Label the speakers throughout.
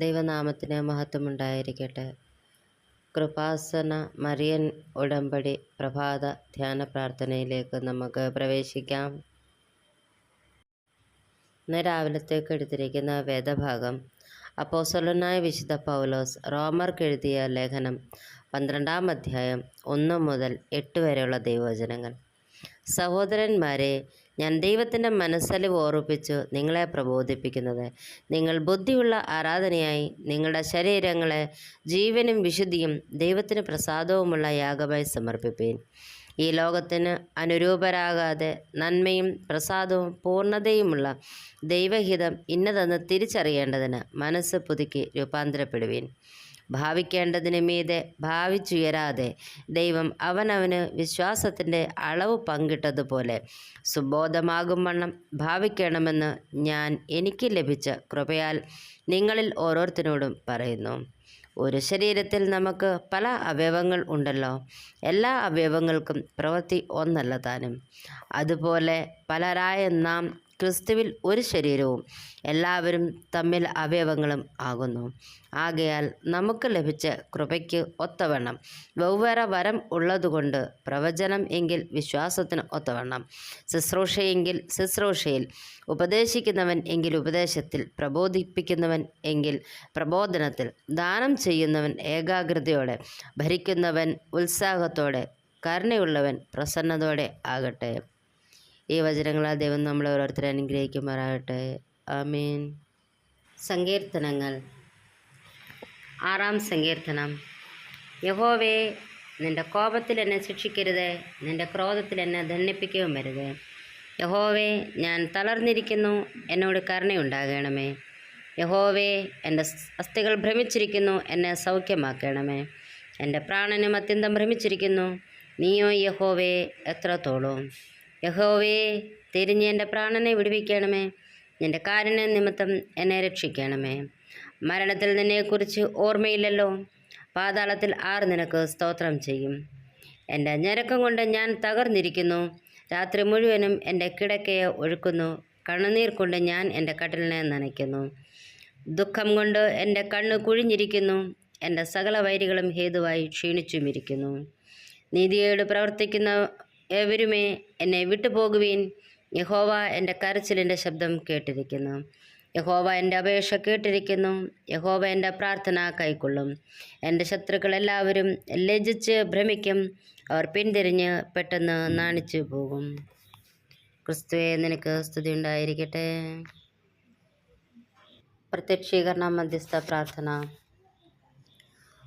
Speaker 1: ദൈവനാമത്തിന് മഹത്വമുണ്ടായിരിക്കട്ടെ. കൃപാസന മറിയൻ ഉടമ്പടി പ്രഭാത ധ്യാന പ്രാർത്ഥനയിലേക്ക് നമുക്ക് പ്രവേശിക്കാം. ഇന്ന് രാവിലത്തേക്ക് എടുത്തിരിക്കുന്ന വേദഭാഗം അപ്പോസലനായ വിശുദ്ധ പൗലോസ് റോമർക്ക് എഴുതിയ ലേഖനം പന്ത്രണ്ടാം അധ്യായം ഒന്ന് മുതൽ എട്ട് വരെയുള്ള ദൈവവചനങ്ങൾ. സഹോദരന്മാരെ ഞാൻ ദൈവത്തിന്റെ മനസ്സലിവ് ഓർപ്പിച്ചു നിങ്ങളെ പ്രബോധിപ്പിക്കുന്നത്. നിങ്ങൾ ബുദ്ധിയുള്ള ആരാധനയായി നിങ്ങളുടെ ശരീരങ്ങളെ ജീവനും വിശുദ്ധിയും ദൈവത്തിന് പ്രസാദവുമുള്ള യാഗമായി സമർപ്പിപ്പീൻ. ഈ ലോകത്തിന് അനുരൂപരാകാതെ നന്മയും പ്രസാദവും പൂർണതയുമുള്ള ദൈവഹിതം ഇന്നതെന്ന് തിരിച്ചറിയേണ്ടതിന് മനസ്സ് പുതുക്കി രൂപാന്തരപ്പെടുവീൻ. ഭാവിക്കേണ്ടതിന് മീതെ ഭാവിച്ചുയരാതെ ദൈവം അവനവന് വിശ്വാസത്തിന്റെ അളവ് പങ്കിട്ടതുപോലെ സുബോധമാകും വണ്ണം ഭാവിക്കണമെന്ന് ഞാൻ എനിക്ക് ലഭിച്ച കൃപയാൽ നിങ്ങളിൽ ഓരോരുത്തരോടും പറയുന്നു. ഒരു ശരീരത്തിൽ നമുക്ക് പല അവയവങ്ങൾ ഉണ്ടല്ലോ. എല്ലാ അവയവങ്ങൾക്കും പ്രവൃത്തി ഒന്നല്ല താനും. അതുപോലെ പലരായ നാം ക്രിസ്തുവിൽ ഒരു ശരീരവും എല്ലാവരും തമ്മിൽ അവയവങ്ങളും ആകുന്നു. ആകയാൽ നമുക്ക് ലഭിച്ച കൃപയ്ക്ക് ഒത്തവണ്ണം. വെവ്വേറെ വരം ഉള്ളതുകൊണ്ട് പ്രവചനം എങ്കിൽ വിശ്വാസത്തിന് ഒത്തവണ്ണം. ശുശ്രൂഷയെങ്കിൽ ശുശ്രൂഷയിൽ. ഉപദേശിക്കുന്നവൻ എങ്കിൽ ഉപദേശത്തിൽ. പ്രബോധിപ്പിക്കുന്നവൻ എങ്കിൽ പ്രബോധനത്തിൽ. ദാനം ചെയ്യുന്നവൻ ഏകാഗ്രതയോടെ. ഭരിക്കുന്നവൻ ഉത്സാഹത്തോടെ. കരുണയുള്ളവൻ പ്രസന്നതയോടെ ആകട്ടെ. ഈ വചനങ്ങളാൽ ദൈവം നമ്മളെ ഓരോരുത്തരെ അനുഗ്രഹിക്കുമാറാകട്ടെ. ആമീൻ. സങ്കീർത്തനങ്ങൾ. ആറാം സങ്കീർത്തനം. യഹോവേ നിന്റെ കോപത്തിൽ എന്നെ ശിക്ഷിക്കരുത്. നിന്റെ ക്രോധത്തിൽ എന്നെ ദണ്ണിപ്പിക്കുകയും വരുത് യഹോവേ ഞാൻ തളർന്നിരിക്കുന്നു. എന്നോട് കരുണയുണ്ടാകണമേ. യഹോവേ എന്റെ അസ്ഥികൾ ഭ്രമിച്ചിരിക്കുന്നു. എന്നെ സൗഖ്യമാക്കണമേ. എന്റെ പ്രാണനും അത്യന്തം ഭ്രമിച്ചിരിക്കുന്നു. നീയോ യഹോവേ എത്രത്തോളം? യഹോവേ തിരിഞ്ഞ് എന്റെ പ്രാണനെ വിടുവിക്കണമേ. എന്റെ കാരുണ്യ നിമിത്തം എന്നെ രക്ഷിക്കണമേ. മരണത്തിൽ നിന്നെക്കുറിച്ച് ഓർമ്മയില്ലല്ലോ. പാതാളത്തിൽ ആർ നിനക്ക് സ്തോത്രം ചെയ്യും. എന്റെ ഞരക്കം കൊണ്ട് ഞാൻ തകർന്നിരിക്കുന്നു. രാത്രി മുഴുവനും എന്റെ കിടക്കയെ ഒഴുക്കുന്നു. കണ്ണുനീർ കൊണ്ട് ഞാൻ എന്റെ കട്ടിലിനെ നനയ്ക്കുന്നു. ദുഃഖം കൊണ്ട് എന്റെ കണ്ണ് കുഴിഞ്ഞിരിക്കുന്നു. എന്റെ സകല വൈരികളും ഹേതുവായി ക്ഷീണിച്ചുമിരിക്കുന്നു. നീതിയോട് പ്രവർത്തിക്കുന്ന എവരുമേ എന്നെ വിട്ടുപോകുവീൻ. യഹോവ എന്റെ കരച്ചിലിന്റെ ശബ്ദം കേട്ടിരിക്കുന്നു. യഹോവ എന്റെ അപേക്ഷ കേട്ടിരിക്കുന്നു. യഹോവ എന്റെ പ്രാർത്ഥന കൈക്കൊള്ളും. എന്റെ ശത്രുക്കളെല്ലാവരും ലജ്ജിച്ച് ഭ്രമിക്കും. അവർ പിന്തിരിഞ്ഞ് പെട്ടെന്ന് നാണിച്ചു പോകും. ക്രിസ്തുവെ നിനക്ക് സ്തുതി ഉണ്ടായിരിക്കട്ടെ. പ്രത്യക്ഷീകരണ മധ്യസ്ഥ പ്രാർത്ഥന.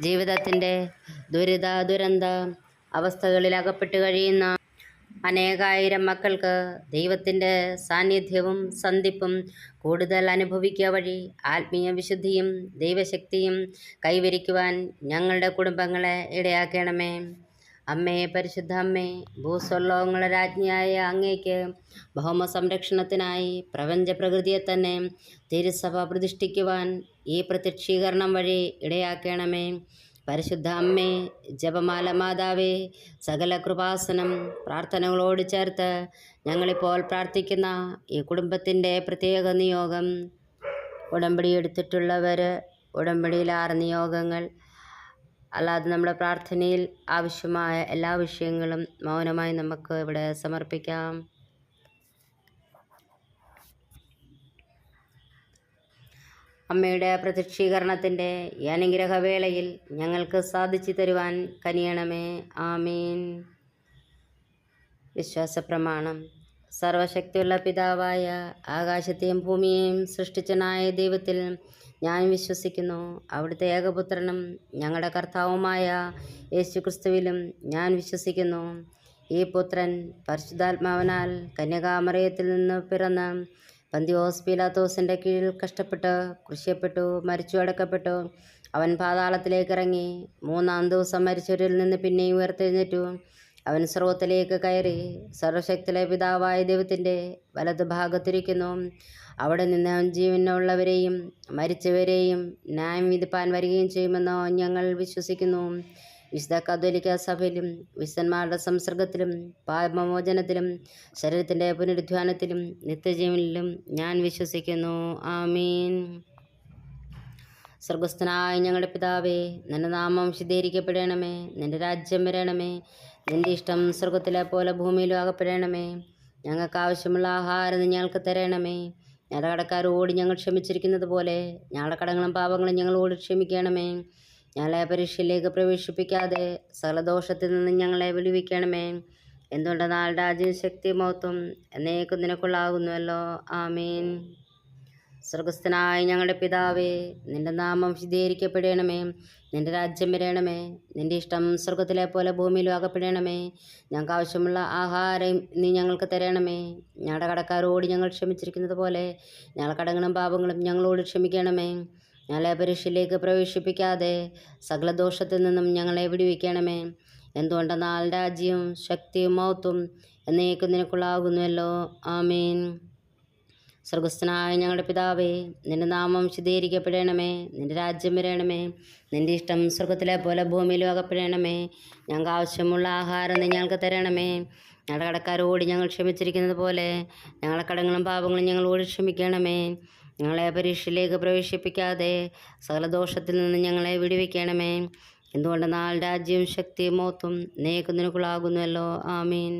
Speaker 1: ജീവിതത്തിന്റെ ദുരിത ദുരന്ത അവസ്ഥകളിൽ അകപ്പെട്ട് കഴിയുന്ന അനേകായിരം മക്കൾക്ക് ദൈവത്തിന്റെ സാന്നിധ്യവും സന്ധിപ്പും കൂടുതൽ അനുഭവിക്കുക വഴി ആത്മീയ വിശുദ്ധിയും ദൈവശക്തിയും കൈവരിക്കുവാൻ ഞങ്ങളുടെ കുടുംബങ്ങളെ ഇടയാക്കണമേ. അമ്മേ പരിശുദ്ധ അമ്മേ ഭൂസ്വല്ലോകങ്ങളുടെ രാജ്ഞിയായ അങ്ങേക്ക് ഭൗമ സംരക്ഷണത്തിനായി പ്രപഞ്ച പ്രകൃതിയെ തന്നെ തിരുസഭ പ്രതിഷ്ഠിക്കുവാൻ ഈ പ്രത്യക്ഷീകരണം വഴി ഇടയാക്കണമേ. പരിശുദ്ധ അമ്മേ ജപമാല മാതാവേ സകല കൃപാസനം പ്രാർത്ഥനകളോട് ചേർത്ത് ഞങ്ങളിപ്പോൾ പ്രാർത്ഥിക്കുന്ന ഈ കുടുംബത്തിന്റെ പ്രത്യേക നിയോഗം. ഉടമ്പടി എടുത്തിട്ടുള്ളവർ ഉടമ്പടിയിൽ നിയോഗങ്ങൾ അല്ലാതെ നമ്മുടെ പ്രാർത്ഥനയിൽ ആവശ്യമായ എല്ലാ വിഷയങ്ങളും മൗനമായി നമുക്ക് ഇവിടെ സമർപ്പിക്കാം. അമ്മയുടെ പ്രത്യക്ഷീകരണത്തിന്റെ ഈ അനുഗ്രഹവേളയിൽ ഞങ്ങൾക്ക് സാധിച്ചു തരുവാൻ കനിയണമേ. ആമീൻ. വിശ്വാസപ്രമാണം. സർവശക്തിയുള്ള പിതാവായ ആകാശത്തെയും ഭൂമിയെയും സൃഷ്ടിച്ചനായ ദൈവത്തിൽ ഞാൻ വിശ്വസിക്കുന്നു. അവിടുത്തെ ഏകപുത്രനും ഞങ്ങളുടെ കർത്താവുമായ യേശുക്രിസ്തുവിലും ഞാൻ വിശ്വസിക്കുന്നു. ഈ പുത്രൻ പരിശുദ്ധാത്മാവനാൽ കന്യകാമറയത്തിൽ നിന്ന് പിറന്ന് പന്തിയോസ് പീലാത്തോസിന്റെ കീഴിൽ കഷ്ടപ്പെട്ട് കൃഷിയപ്പെട്ടു മരിച്ചു അടക്കപ്പെട്ടു. അവൻ പാതാളത്തിലേക്ക് ഇറങ്ങി മൂന്നാം ദിവസം മരിച്ചവരിൽ നിന്ന് പിന്നെയും ഉയർത്തെഴുന്നേറ്റു. അവൻ സ്രോത്തിലേക്ക് കയറി സർവശക്തിലെ പിതാവായ ദൈവത്തിന്റെ വലത് ഭാഗത്തിരിക്കുന്നു. അവിടെ നിന്ന് ജീവനുള്ളവരെയും മരിച്ചവരെയും ന്യായം വിധിപ്പാൻ വരികയും ചെയ്യുമെന്നോ ഞങ്ങൾ വിശ്വസിക്കുന്നു. വിശുദ്ധ കത്തോലിക്ക സഭയിലും വിശുദ്ധന്മാരുടെ സംസർഗത്തിലും പാപമോചനത്തിലും ശരീരത്തിന്റെ പുനരുദ്ധാനത്തിലും നിത്യജീവനിലും ഞാൻ വിശ്വസിക്കുന്നു. ആമീൻ. സ്വർഗസ്ഥനായ ഞങ്ങളുടെ പിതാവേ നിന്റെ നാമം ശുദ്ധീകരിക്കപ്പെടണമേ നിന്റെ രാജ്യം വരണമേ നിന്റെ ഇഷ്ടം സ്വർഗത്തിലെ പോലെ ഭൂമിയിലും ആകപ്പെടണമേ. ഞങ്ങൾക്ക് ആവശ്യമുള്ള ആഹാരം ഞങ്ങൾക്ക് തരണമേ. ഞങ്ങളുടെ കടക്കാരോട് ഞങ്ങൾ ക്ഷമിച്ചിരിക്കുന്നത് പോലെ ഞങ്ങളുടെ കടങ്ങളും പാപങ്ങളും ഞങ്ങളോട് ക്ഷമിക്കണമേ. ഞങ്ങളെ പരീക്ഷയിലേക്ക് പ്രവേശിപ്പിക്കാതെ സകലദോഷത്തിൽ നിന്ന് ഞങ്ങളെ വിളിവിക്കണമേ എന്തുകൊണ്ടെന്നാൽ രാജ്യം ശക്തി മഹത്വം എന്നേക്കും നിനക്കുള്ളാകുന്നുവല്ലോ ആമീൻ. സ്വർഗസ്ഥനായ ഞങ്ങളുടെ പിതാവേ നിന്റെ നാമം ശുദ്ധീകരിക്കപ്പെടണമേ നിന്റെ രാജ്യം വരണമേ നിന്റെ ഇഷ്ടം സ്വർഗത്തിലെ പോലെ ഭൂമിയിലും ആകപ്പെടണമേ ഞങ്ങൾക്ക് ആവശ്യമുള്ള ആഹാരം നീ ഞങ്ങൾക്ക് തരണമേ. ഞങ്ങളുടെ കടക്കാരോട് ഞങ്ങൾ ക്ഷമിച്ചിരിക്കുന്നത് പോലെ ഞങ്ങളുടെ കടങ്ങളും പാപങ്ങളും ഞങ്ങളോട് ക്ഷമിക്കണമേ. ഞങ്ങളെ പരീക്ഷയിലേക്ക് പ്രവേശിപ്പിക്കാതെ സകല ദോഷത്തിൽ നിന്നും ഞങ്ങളെ വിടുവിക്കണമേ. എന്തുകൊണ്ടെന്നാൽ രാജ്യവും ശക്തിയും മൗത്തും എന്നേക്കും നിനക്കുള്ളാകുന്നുവല്ലോ ആമീൻ. സ്വർഗസ്ഥനായ ഞങ്ങളുടെ പിതാവേ നിന്റെ നാമം ശുദ്ധീകരിക്കപ്പെടണമേ നിന്റെ രാജ്യം വരണമേ നിന്റെ ഇഷ്ടം സ്വർഗത്തിലെ പോലെ ഭൂമിയിലും അകപ്പെടണമേ ഞങ്ങൾക്ക് ആവശ്യമുള്ള ആഹാരം നീ ഞങ്ങൾക്ക് തരണമേ. ഞങ്ങളുടെ കടക്കാരോട് ഞങ്ങൾ ക്ഷമിച്ചിരിക്കുന്നത് പോലെ ഞങ്ങളുടെ കടങ്ങളും പാപങ്ങളും ഞങ്ങളോട് ക്ഷമിക്കണമേ. ഞങ്ങളെ പരീക്ഷയിലേക്ക് പ്രവേശിപ്പിക്കാതെ സകല ദോഷത്തിൽ നിന്ന് ഞങ്ങളെ വിടുവിക്കണമേ. എന്തുകൊണ്ടെന്നാൽ രാജ്യവും ശക്തിയും മോത്തും നീക്കുന്നതിനുള്ളാകുന്നുവല്ലോ ആമീൻ.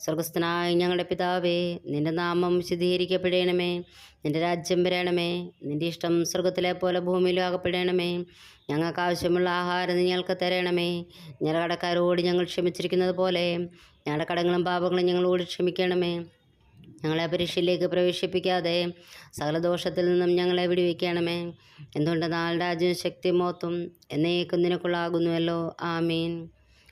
Speaker 1: സ്വർഗസ്ഥനായ ഞങ്ങളുടെ പിതാവേ നിന്റെ നാമം ശുദ്ധീകരിക്കപ്പെടണമേ. നിന്റെ രാജ്യം വരണമേ. നിന്റെ ഇഷ്ടം സ്വർഗത്തിലെ പോലെ ഭൂമിയിലും ആകപ്പെടണമേ. ഞങ്ങൾക്ക് ആവശ്യമുള്ള ആഹാരം ഞങ്ങൾക്ക് തരണമേ. ഞങ്ങളുടെ കടക്കാരോട് ഞങ്ങൾ ക്ഷമിച്ചിരിക്കുന്നത് പോലെ ഞങ്ങളുടെ കടങ്ങളും പാപങ്ങളും ഞങ്ങളോട് ക്ഷമിക്കണമേ. ഞങ്ങളെ പരീക്ഷയിലേക്ക് പ്രവേശിപ്പിക്കാതെ സകല ദോഷത്തിൽ നിന്നും ഞങ്ങളെ വിടുവിക്കണമേ. എന്തുകൊണ്ടെന്നാൽ രാജ്യവും ശക്തി മോത്തും എന്നേക്കും നിനക്കുള്ളാകുന്നുവല്ലോ. ആമീൻ.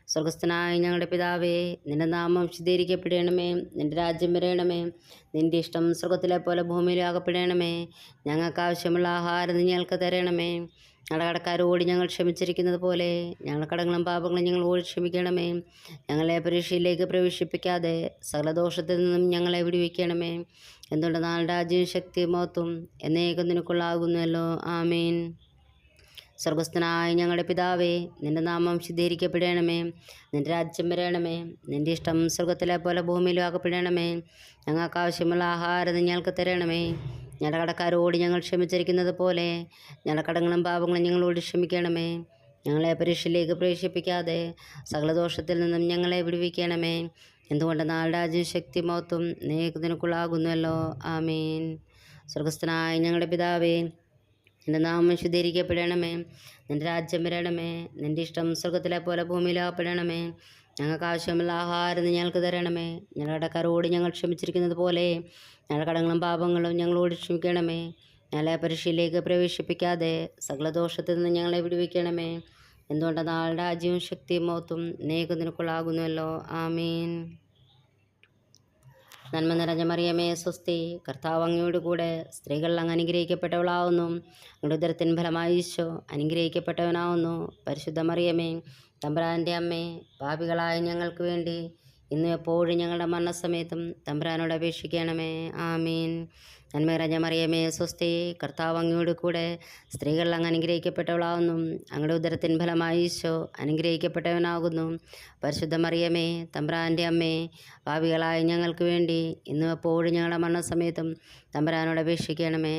Speaker 1: സ്വർഗസ്ഥനായ ഞങ്ങളുടെ പിതാവേ നിന്റെ നാമം ശുദ്ധീകരിക്കപ്പെടണമേ നിന്റെ രാജ്യം വരയണമേ നിന്റെ ഇഷ്ടം സ്വർഗത്തിലെ പോലെ ഭൂമിയിലും ആകപ്പെടണമേ ഞങ്ങൾക്ക് ആവശ്യമുള്ള ആഹാരം നീ ഞങ്ങൾക്ക് തരണമേ. ഞങ്ങളുടെ ഞങ്ങൾ ക്ഷമിച്ചിരിക്കുന്നത് പോലെ ഞങ്ങളുടെ കടങ്ങളും പാപങ്ങളും ഞങ്ങളോട് ക്ഷമിക്കണമേ. ഞങ്ങളെ പരീക്ഷയിലേക്ക് പ്രവേശിപ്പിക്കാതെ സകല ദോഷത്തിൽ നിന്നും ഞങ്ങളെ വിടുവിക്കണമേ. എന്തുകൊണ്ട് നാൾ രാജ്യവും ശക്തി മഹത്വം എന്നേക്കും നിനക്കുള്ളാകുന്നുവല്ലോ ആമീൻ. സ്വർഗസ്ഥനായ ഞങ്ങളുടെ പിതാവേ നിന്റെ നാമം ശുദ്ധീകരിക്കപ്പെടണമേ. നിന്റെ രാജ്യം വരണമേ. നിന്റെ ഇഷ്ടം സ്വർഗത്തിലെ പോലെ ഭൂമിയിലും ആക്കപ്പെടണമേ ഞങ്ങൾക്ക് ആവശ്യമുള്ള ആഹാരം ഞങ്ങൾക്ക് തരണമേ. ഞങ്ങളുടെ കടക്കാരോട് ഞങ്ങൾ ക്ഷമിച്ചിരിക്കുന്നത് പോലെ ഞങ്ങളുടെ കടങ്ങളും പാപങ്ങളും ഞങ്ങളോട് ക്ഷമിക്കണമേ. ഞങ്ങളെ പരീക്ഷയിലേക്ക് പ്രവേശിപ്പിക്കാതെ സകലദോഷത്തിൽ നിന്നും ഞങ്ങളെ വിടുവിക്കണമേ. എന്തുകൊണ്ട് നാൾ രാജ്യം ശക്തി മൗത്തും നേക്കുന്നതിനുക്കുള്ളാകുന്നുവല്ലോ ആമീൻ. സ്വർഗസ്ഥനായ ഞങ്ങളുടെ പിതാവേ നിന്റെ നാമം ശുദ്ധീകരിക്കപ്പെടണമേ. നിന്റെ രാജ്യം വരണമേ. നിന്റെ ഇഷ്ടം സ്വർഗത്തിലെ പോലെ ഭൂമിയിലാപ്പെടണമേ ഞങ്ങൾക്ക് ആവശ്യമുള്ള ആഹാരം ഞങ്ങൾക്ക് തരണമേ. ഞങ്ങളുടെ കടക്കാരോട് ഞങ്ങൾ ക്ഷമിച്ചിരിക്കുന്നത് പോലെ ഞങ്ങളുടെ കടങ്ങളും പാപങ്ങളും ഞങ്ങളോട് ക്ഷമിക്കണമേ. ഞങ്ങളെ പരീക്ഷയിലേക്ക് പ്രവേശിപ്പിക്കാതെ സകല ദോഷത്തിൽ നിന്ന് ഞങ്ങളെ വിടുവിക്കണമേ. എന്തുകൊണ്ട് നാൾ രാജ്യവും ശക്തിയും മൗത്തും നേകുന്നതിനുക്കുള്ളാകുന്നുവല്ലോ ആമീൻ. നന്മ നിറഞ്ഞ മറിയമേ സ്വസ്തി. കർത്താവ് അങ്ങയോട് കൂടെ സ്ത്രീകൾ അങ്ങ് അനുഗ്രഹിക്കപ്പെട്ടവളാവുന്നു. ഉദരത്തിൻ ഫലമായി അനുഗ്രഹിക്കപ്പെട്ടവനാവുന്നു. പരിശുദ്ധ മറിയമേ തമ്പുരാന്റെ അമ്മേ പാപികളായ ഞങ്ങൾക്ക് വേണ്ടി ഇന്നും എപ്പോഴും ഞങ്ങളുടെ മരണസമയത്തും തമ്പുരാനോട് അപേക്ഷിക്കണമേ. ആമീൻ. നന്മ നിറഞ്ഞ മറിയമേ സ്വസ്തി കർത്താവ് അങ്ങയോട് കൂടെ സ്ത്രീകൾ അങ്ങ് അനുഗ്രഹിക്കപ്പെട്ടവളാവുന്നു. അങ്ങയുടെ ഉദരത്തിൻ ഫലമായി ഈശോ അനുഗ്രഹിക്കപ്പെട്ടവനാകുന്നു. പരിശുദ്ധ മറിയമേ തമ്പ്രാന്റെ അമ്മേ ഭാവികളായ ഞങ്ങൾക്ക് വേണ്ടി ഇന്നും എപ്പോഴും ഞങ്ങളുടെ മരണസമയത്തും തമ്പുരാനോട് അപേക്ഷിക്കണമേ.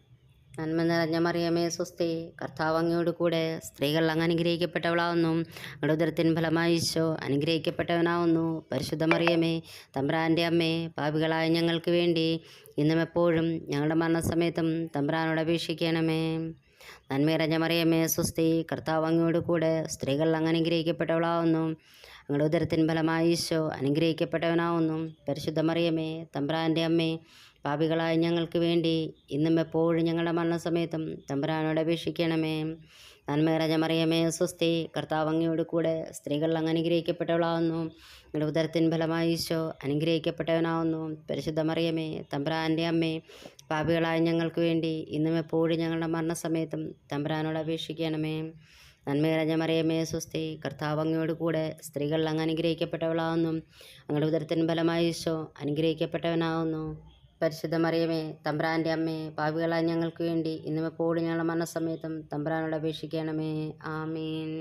Speaker 1: നന്മ നിറഞ്ഞ മറിയമേ സ്വസ്തി കർത്താവ് അങ്ങയോട് കൂടെ സ്ത്രീകൾ അങ്ങ് അനുഗ്രഹിക്കപ്പെട്ടവളാവുന്നു. ഉദരത്തിൻ ഫലമായി ഈശോ അനുഗ്രഹിക്കപ്പെട്ടവനാവുന്നു. പരിശുദ്ധ മറിയമേ തമ്പ്രാന്റെ അമ്മേ പാപികളായ ഞങ്ങൾക്ക് വേണ്ടി ഇന്നും എപ്പോഴും ഞങ്ങളുടെ മരണസമയത്തും തമ്പ്രാനോട് അപേക്ഷിക്കണമേ. നന്മയിറഞ്ഞ മറിയമേ സ്വസ്തി കർത്താവ് അങ്ങയോട് കൂടെ സ്ത്രീകൾ അങ്ങ് അനുഗ്രഹിക്കപ്പെട്ടവളാവുന്നു. അങ്ങയുടെ ഉദരത്തിൻ ഫലമായി ഈശോ അനുഗ്രഹിക്കപ്പെട്ടവനാവുന്നു. പരിശുദ്ധ മറിയമേ തമ്പ്രാന്റെ അമ്മേ പാപികളായ ഞങ്ങൾക്ക് വേണ്ടി ഇന്നും എപ്പോഴും ഞങ്ങളുടെ മരണസമയത്തും തമ്പുരാനോട് അപേക്ഷിക്കണമേ. നന്മേറഞ്ഞ മറിയമേ സ്വസ്തി. കർത്താവ് അങ്ങയോട് കൂടെ സ്ത്രീകൾ അങ്ങ് അനുഗ്രഹിക്കപ്പെട്ടവളാവുന്നു. നിങ്ങളുടെ ഉദരത്തിൻ ഫലമായി ഈശോ അനുഗ്രഹിക്കപ്പെട്ടവനാവുന്നു. പരിശുദ്ധ മറിയമേ തമ്പുരാന്റെ അമ്മേ പാപികളായ ഞങ്ങൾക്ക് വേണ്ടി ഇന്നും എപ്പോഴും ഞങ്ങളുടെ മരണസമയത്തും തമ്പുരാനോട് അപേക്ഷിക്കണമേ. നന്മേറഞ്ഞ മറിയമേ സ്വസ്തി. കർത്താവ് അങ്ങയോട് കൂടെ സ്ത്രീകൾ അങ്ങ് അനുഗ്രഹിക്കപ്പെട്ടവളാവുന്നു. അങ്ങയുടെ ഉദരത്തിൻ ഫലമായി ഈശോ അനുഗ്രഹിക്കപ്പെട്ടവനാവുന്നു. പരിശുദ്ധ മറിയമേ തമ്പ്രാന്റെ അമ്മേ പാവികളായ ഞങ്ങൾക്ക് വേണ്ടി ഇന്നും എപ്പോഴും ഞങ്ങളുടെ മരണസമയത്തും തമ്പ്രാനോട് അപേക്ഷിക്കണമേ. ആമീൻ.